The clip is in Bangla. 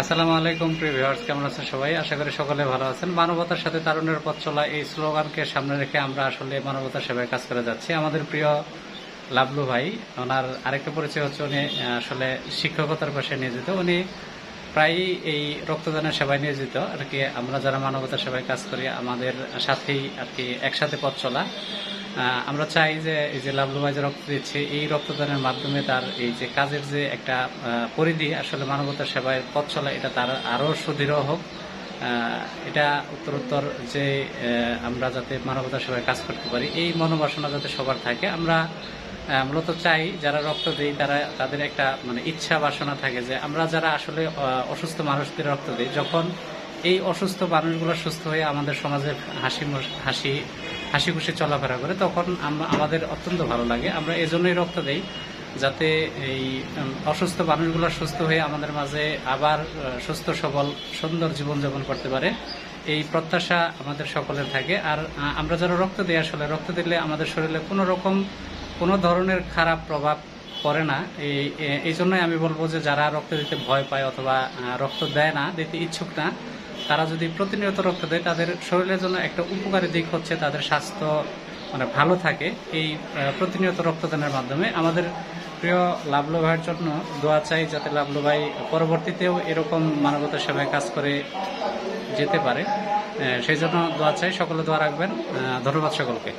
আসসালামু আলাইকুম, প্রিয় ভিউয়ার্স, কেমন আছেন সবাই? আশা করি সকলে ভালো আছেন। মানবতার সাথে তারুণ্যের পথ চলা এই স্লোগানকে সামনে রেখে আমরা আসলে মানবতার সেবায় কাজ করে যাচ্ছি। আমাদের প্রিয় লাভলু ভাই, ওনার আরেকটা পরিচয় হচ্ছে উনি আসলে শিক্ষকতার পাশে নিয়োজিত। উনি প্রায়ই এই রক্তদানের সেবায় নিয়োজিত। আর কি আমরা যারা মানবতার সেবায় কাজ করি, আমাদের সাথেই আর কি একসাথে পথ চলা। আমরা চাই যে এই যে লাভলু ভাই যে রক্ত দিচ্ছে, এই রক্তদানের মাধ্যমে তার এই যে কাজের যে একটা পরিধি, আসলে মানবতার সেবায় পথ চলা, এটা তার আরও সুদৃঢ় হোক। এটা উত্তরোত্তর যে আমরা যাতে মানবতার সেবায় কাজ করতে পারি, এই মনোবাসনা যাতে সবার থাকে। আমরা মূলত চাই যারা রক্ত দেই, তারা, তাদের একটা মানে ইচ্ছা বাসনা থাকে যে আমরা যারা আসলে অসুস্থ মানুষদের রক্ত দিই, যখন এই অসুস্থ মানুষগুলো সুস্থ হয়ে আমাদের সমাজে হাসি হাসি হাসি খুশি চলাফেরা করে, তখন আমরা আমাদের অত্যন্ত ভালো লাগে। আমরা এজন্যই রক্ত দেই, যাতে এই অসুস্থ মানুষগুলো সুস্থ হয়ে আমাদের মাঝে আবার সুস্থ, সবল, সুন্দর জীবনযাপন করতে পারে। এই প্রত্যাশা আমাদের সকলের থাকে। আর আমরা যারা রক্ত দিই, আসলে রক্ত দিলে আমাদের শরীরে কোনো রকম কোনো ধরনের খারাপ প্রভাব পড়ে না, এই এই জন্যই আমি বলব যে যারা রক্ত দিতে ভয় পায় অথবা রক্ত দেয় না, দিতে ইচ্ছুক না, তারা যদি প্রতিনিয়ত রক্ত দেয়, তাদের শরীরের জন্য একটা উপকারী দিক হচ্ছে তাদের স্বাস্থ্য মানে ভালো থাকে। এই প্রতিনিয়ত রক্তদানের মাধ্যমে আমাদের প্রিয় লাভলু ভাইয়ের জন্য দোয়া চাই যাতে লাভলু ভাই পরবর্তীতেও এরকম মানবতার সেবায় কাজ করে যেতে পারে। সেই জন্য দোয়া চাই। সকলে দোয়া রাখবেন। ধন্যবাদ সকলকে।